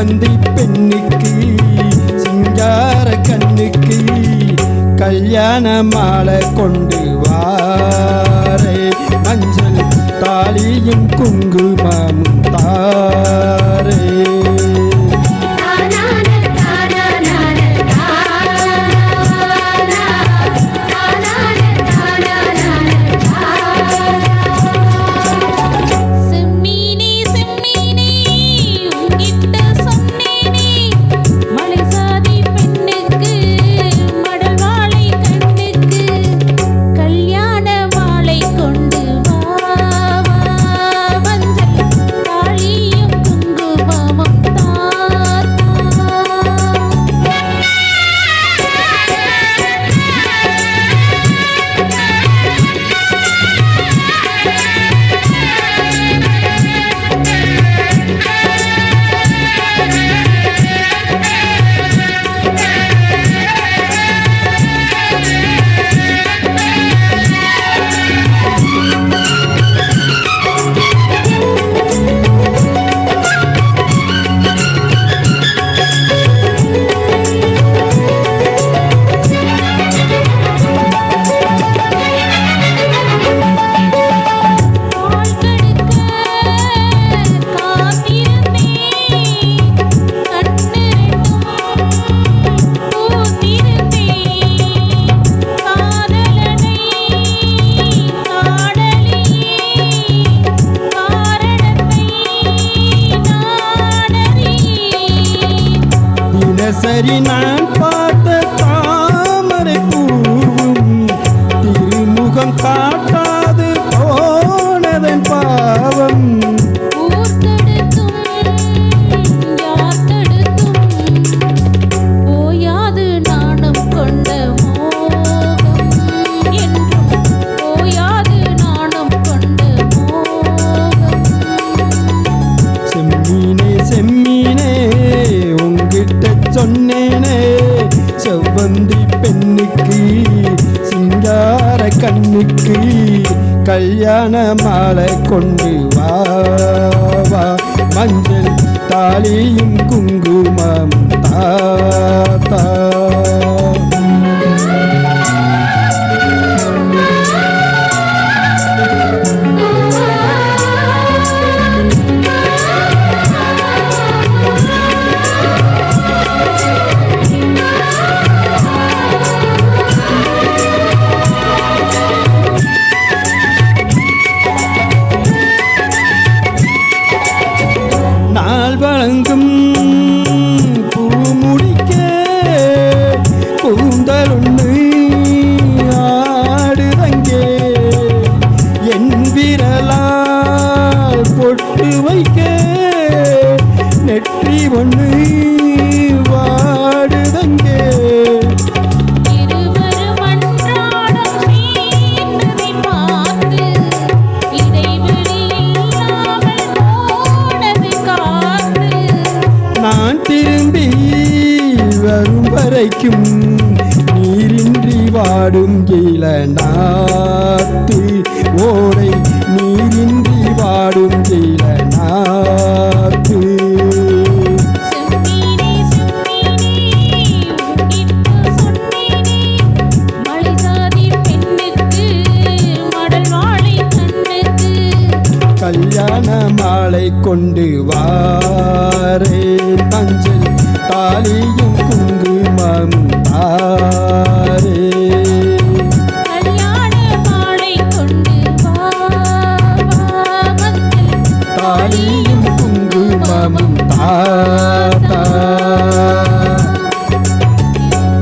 செவ்வந்தி பெண்ணுக்கு சிங்கார கண்ணுக்கு கல்யாண மாலை கொண்டு வாரே. மஞ்சள் தாலியும் குங்குமம் தினசரி நான் பார்த்த தாமரை பூவும் திருமுகம் காட்டாது போனதன் பாவம். ஊர்த்தெடுத்தும் யார்த்தெடுத்தும் சொன்னேனே செவ்வந்தி பெண்ணுக்கு சிங்கார கண்ணுக்கு கல்யாண மாலை கொண்டு வா மஞ்சள் தாலியும் குங்குமம் தாத்தா. பொட்டு வைக்க நெற்றி ஒன்று வாடுதங்கே நான் திரும்பி வரும் வரைக்கும் நீரின்றி வாடும் இள நாத்து ஓடை மாலை கொண்டு வாரே. மஞ்சள் தாலியும் குங்குமம் தாரே. தாலியும் குங்குமமும் தாரே.